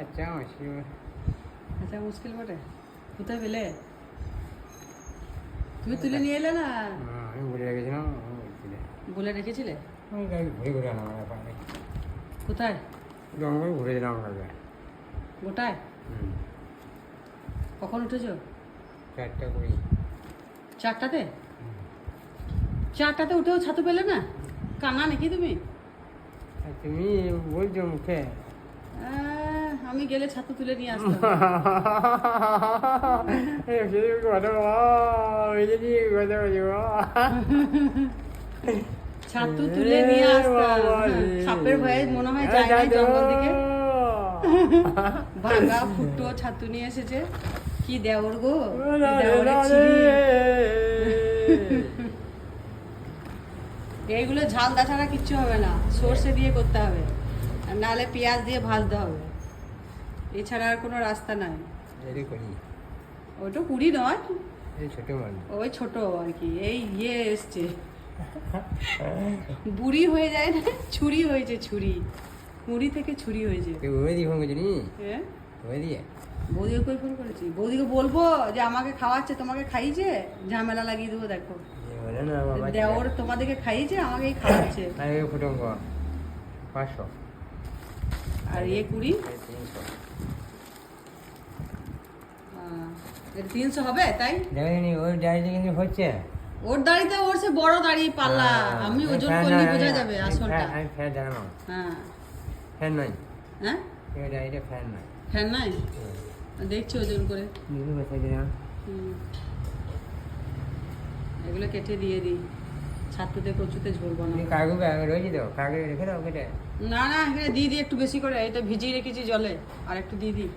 আচ্ছা আচ্ছা কোথায় পেলে তুমি তুলে নিয়ে এলে না আমি বলে রেখেছিলাম বলে রেখেছিলে আমি গাড়ি ঘুরে ঘুরে আনলাম আমার পায়ে কোথায় জঙ্গল ঘুরে দিলাম গোটায় কখন উঠেছো চারটা কুড়ি চারটাতে চারটাতে উঠেও ছাতু পেলে না কানা নাকি তুমি তুমি বলছো মুখে আমি গেলে ছাতু তুলে নিয়ে আসতাম। ছাতু তুলে নিয়ে আসতাম। সাপের ভয়ে মনে হয় যায় না জঙ্গল দিকে। ভাঙা ফুটো ছাতু নিয়ে এসেছে। কি দেওর গো। এইগুলো ঝালদা ছাড়া কিচ্ছু হবে না। সর্ষে দিয়ে করতে হবে। নাহলে পেঁয়াজ দিয়ে ভাজতে হবে। এছাড়া আর কোনো রাস্তা নাই। ওইটা কুড়ি নয়। এই ছোট মানুষ। ওই ছোট আর কি এই ইয়ে এসছে। বুড়ি হয়ে যায় না ছুরি হয়েছে ছুরি। মুড়ি থেকে ছুরি হয়েছে। ফোন হ্যাঁ বৌদিকে কই ফোন করেছি? বৌদিকে বলব যে আমাকে খাওয়াচ্ছে তোমাকে খাইছে ঝামেলা লাগিয়ে দেবো দেখো। দেওর তোমাদেরকে খাইয়েছে আমাকেই খাওয়াচ্ছে। পাঁচশো। আর ইয়ে কুড়ি? তিনশো হবে তাই? ওই ডায়েরিতে কিন্তু হচ্ছে। ওর দাড়িতে ওর সে বড় দাড়ি পাল্লা। হ্যাঁ, আমি ওজন করলে বোঝা যাবে আসলটা। আমি ফ্যান জানানো হ্যাঁ। ফ্যান নয়। হ্যাঁ? এই ফ্যান নয়। ফ্যান নাই দেখছি ওজন করে। এগুলো কেটে দিয়ে দিই। ছাতুতে কচুতে ঝোল বানাবো। ব্যাগ রয়েছে তো? কাগজ রেখে দাও কেটে না না এখানে দিয়ে দিই একটু বেশি করে এটা ভিজিয়ে রেখেছি জলে। আর একটু দিয়ে দিই।